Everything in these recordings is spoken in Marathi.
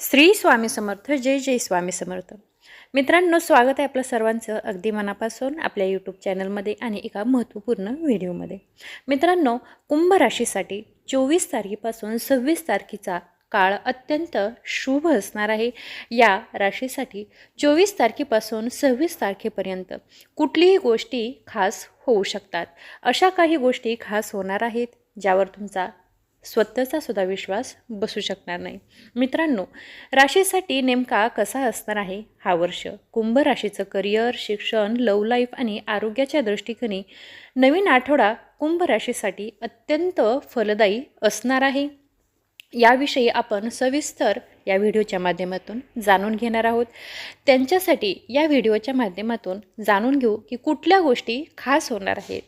श्री स्वामी समर्थ जय जय स्वामी समर्थ. मित्रांनो स्वागत आहे आपलं सर्वांचं अगदी मनापासून आपल्या यूट्यूब चॅनलमध्ये आणि एका महत्त्वपूर्ण व्हिडिओमध्ये. मित्रांनो कुंभ राशीसाठी चोवीस तारखेपासून सव्वीस तारखेचा काळ अत्यंत शुभ असणार आहे. या राशीसाठी चोवीस तारखेपासून सव्वीस तारखेपर्यंत कुठलीही गोष्टी खास होऊ शकतात. अशा काही गोष्टी खास होणार आहेत ज्यावर तुमचा स्वतःचा सुद्धा विश्वास बसू शकणार नाही. मित्रांनो राशीसाठी नेमका कसा असणार आहे हा वर्ष? कुंभ राशीचं करिअर शिक्षण लव लाईफ आणि आरोग्याच्या दृष्टिकोनी नवीन आठवडा कुंभ राशीसाठी अत्यंत फलदायी असणार आहे. याविषयी आपण सविस्तर या व्हिडिओच्या माध्यमातून जाणून घेणार आहोत. त्यांच्यासाठी या व्हिडिओच्या माध्यमातून जाणून घेऊ की कुठल्या गोष्टी खास होणार आहेत.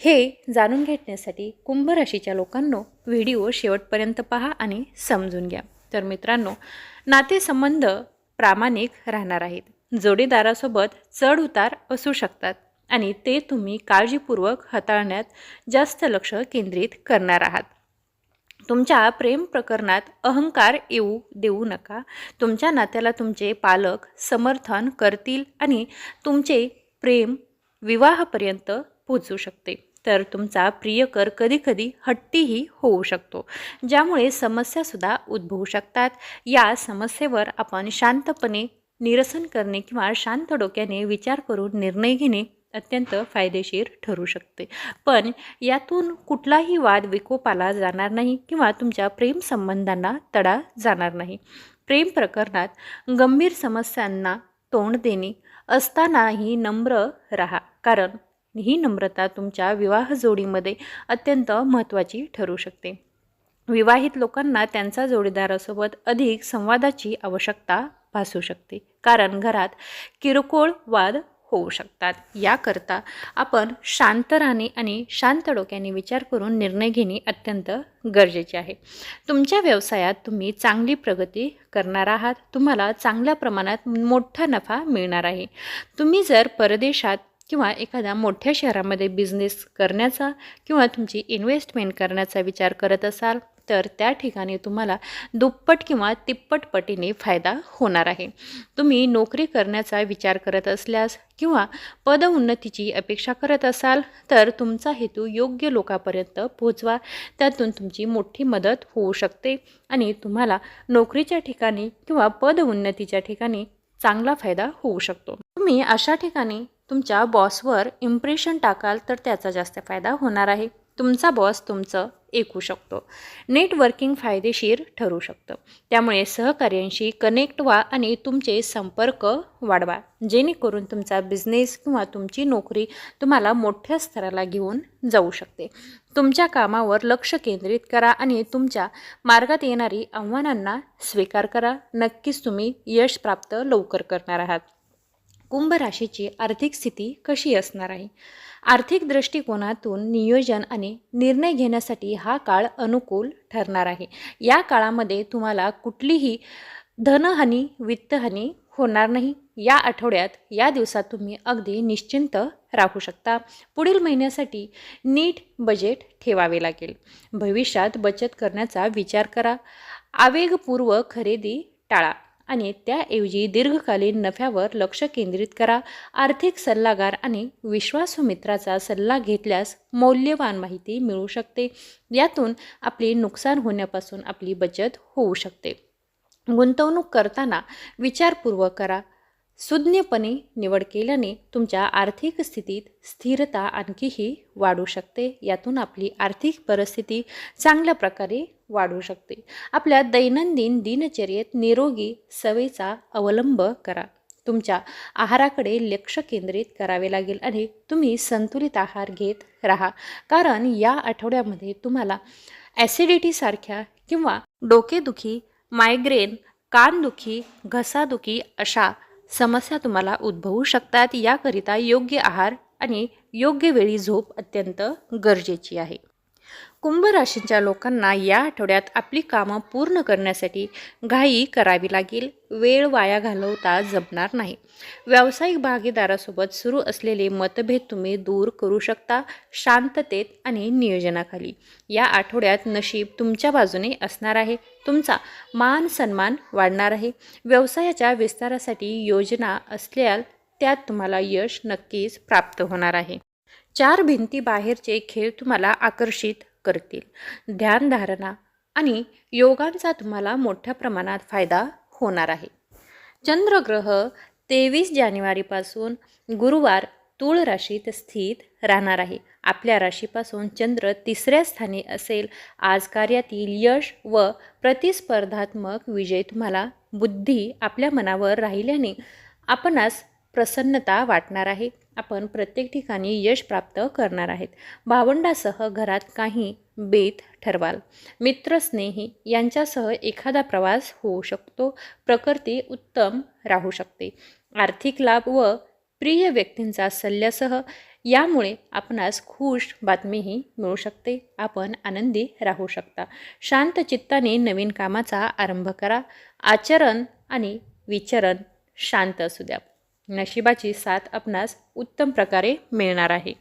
हे जाणून घेण्यासाठी कुंभ राशीच्या लोकांनो व्हिडिओ शेवटपर्यंत पहा आणि समजून घ्या. तर मित्रांनो नातेसंबंध प्रामाणिक राहणार आहेत. जोडीदारासोबत चढ उतार असू शकतात आणि ते तुम्ही काळजीपूर्वक हाताळण्यात जास्त लक्ष केंद्रित करणार आहात. तुमच्या प्रेम प्रकरणात अहंकार येऊ देऊ नका. तुमच्या नात्याला तुमचे पालक समर्थन करतील आणि तुमचे प्रेम विवाहापर्यंत पोचू शकते. तर तुमचा प्रियकर कधीकधी हट्टीही होऊ शकतो ज्यामुळे समस्यासुद्धा उद्भवू शकतात. या समस्येवर आपण शांतपणे निरसन करणे किंवा शांत डोक्याने विचार करून निर्णय घेणे अत्यंत फायदेशीर ठरू शकते. पण यातून कुठलाही वाद विकोपाला जाणार नाही किंवा तुमच्या प्रेमसंबंधांना तडा जाणार नाही. प्रेम प्रकरणात गंभीर समस्यांना तोंड देणे असतानाही नम्र राहा. कारण ही नम्रता तुमच्या विवाह जोडीमध्ये अत्यंत महत्त्वाची ठरू शकते. विवाहित लोकांना त्यांचा जोडीदारासोबत अधिक संवादाची आवश्यकता भासू शकते कारण घरात किरकोळ वाद होऊ शकतात. याकरता आपण शांत राहणे आणि शांत डोक्याने विचार करून निर्णय घेणे अत्यंत गरजेचे आहे. तुमच्या व्यवसायात तुम्ही चांगली प्रगती करणार आहात तुम्हाला चांगल्या प्रमाणात मोठा नफा मिळणार आहे. तुम्ही जर परदेशात किंवा एखाद्या मोठ्या शहरामध्ये बिझनेस करण्याचा किंवा तुमची इन्व्हेस्टमेंट करण्याचा विचार करत असाल तर त्या ठिकाणी तुम्हाला दुप्पट किंवा तिप्पट पटीने फायदा होणार आहे. तुम्ही नोकरी करण्याचा विचार करत असल्यास किंवा पदउन्नतीची अपेक्षा करत असाल तर तुमचा हेतू योग्य लोकांपर्यंत पोहोचवा. त्यातून तुमची मोठी मदत होऊ शकते आणि तुम्हाला नोकरीच्या ठिकाणी किंवा पदउन्नतीच्या ठिकाणी चांगला फायदा होऊ शकतो. तुम्ही अशा ठिकाणी तुमच्या बॉसवर इम्प्रेशन टाकाल तर त्याचा जास्त फायदा होणार आहे. तुमचा बॉस तुमचं ऐकू शकतो. नेटवर्किंग फायदेशीर ठरू शकतं. त्यामुळे सहकार्यांशी कनेक्ट व्हा आणि तुमचे संपर्क वाढवा. जेणेकरून तुमचा बिझनेस किंवा तुमची नोकरी तुम्हाला मोठ्या स्तराला घेऊन जाऊ शकते. तुमच्या कामावर लक्ष केंद्रित करा आणि तुमच्या मार्गात येणारी आव्हानांना स्वीकार करा. नक्कीच तुम्ही यश प्राप्त लवकर करणार आहात. कुंभ राशीची आर्थिक स्थिती कशी असणार आहे? आर्थिक दृष्टिकोनातून नियोजन आणि निर्णय घेण्यासाठी हा काळ अनुकूल ठरणार आहे. या काळामध्ये तुम्हाला कुठलीही धनहानी वित्तहानी होणार नाही. या आठवड्यात या दिवसात तुम्ही अगदी निश्चिंत राहू शकता. पुढील महिन्यासाठी नीट बजेट ठेवावे लागेल. भविष्यात बचत करण्याचा विचार करा. आवेगपूर्व खरेदी टाळा. आणि त्याऐवजी दीर्घकालीन नफ्यावर लक्ष केंद्रित करा. आर्थिक सल्लागार आणि विश्वासू मित्राचा सल्ला घेतल्यास मौल्यवान माहिती मिळू शकते. यातून आपले नुकसान होण्यापासून आपली बचत होऊ शकते. गुंतवणूक करताना विचारपूर्वक करा. सुज्ञपणे निवड केल्याने तुमच्या आर्थिक स्थितीत स्थिरता आणखीही वाढू शकते. यातून आपली आर्थिक परिस्थिती चांगल्या प्रकारे वाढू शकते. आपल्या दैनंदिन दिनचर्येत निरोगी सवयीचा अवलंब करा. तुमच्या आहाराकडे लक्ष केंद्रित करावे लागेल आणि तुम्ही संतुलित आहार घेत राहा. कारण या आठवड्यामध्ये तुम्हाला ॲसिडिटीसारख्या किंवा डोकेदुखी मायग्रेन कानदुखी घसादुखी अशा समस्या तुम्हाला उद्भवू शकतात याकरिता योग्य आहार आणि योग्य वेळी झोप अत्यंत गरजेची आहे. कुंभ राशीच्या लोकांना या आठवड्यात आपली कामं पूर्ण करण्यासाठी घाई करावी लागेल. वेळ वाया घालवता जमणार नाही. व्यावसायिक भागीदारासोबत सुरू असलेले मतभेद तुम्ही दूर करू शकता शांततेत आणि नियोजनाखाली. या आठवड्यात नशीब तुमच्या बाजूने असणार आहे. तुमचा मान सन्मान वाढणार आहे. व्यवसायाच्या विस्तारासाठी योजना असल्यास त्यात तुम्हाला यश नक्कीच प्राप्त होणार आहे. चार भिंती बाहेरचे खेळ तुम्हाला आकर्षित करतील. ध्यानधारणा आणि योगांचा तुम्हाला मोठ्या प्रमाणात फायदा होणार आहे. चंद्रग्रह तेवीस जानेवारीपासून गुरुवार तूळ राशीत स्थित राहणार आहे. आपल्या राशीपासून चंद्र तिसऱ्या स्थानी असेल. आज कार्यातील यश व प्रतिस्पर्धात्मक विजय तुम्हाला बुद्धी आपल्या मनावर राहिल्याने आपणास प्रसन्नता वाटणार आहे. आपण प्रत्येक ठिकाणी यश प्राप्त करणार आहेत. भावंडासह घरात काही बेत ठरवाल. मित्रस्नेही यांच्यासह एखादा प्रवास होऊ शकतो. प्रकृती उत्तम राहू शकते. आर्थिक लाभ व प्रिय व्यक्तींचा सल्ल्यासह यामुळे आपणास खुश बातमीही मिळू शकते. आपण आनंदी राहू शकता. शांत चित्ताने नवीन कामाचा आरंभ करा. आचरण आणि विचरण शांत असू द्या. नशिबाची साथ आपणास उत्तम प्रकारे मिळणार आहे.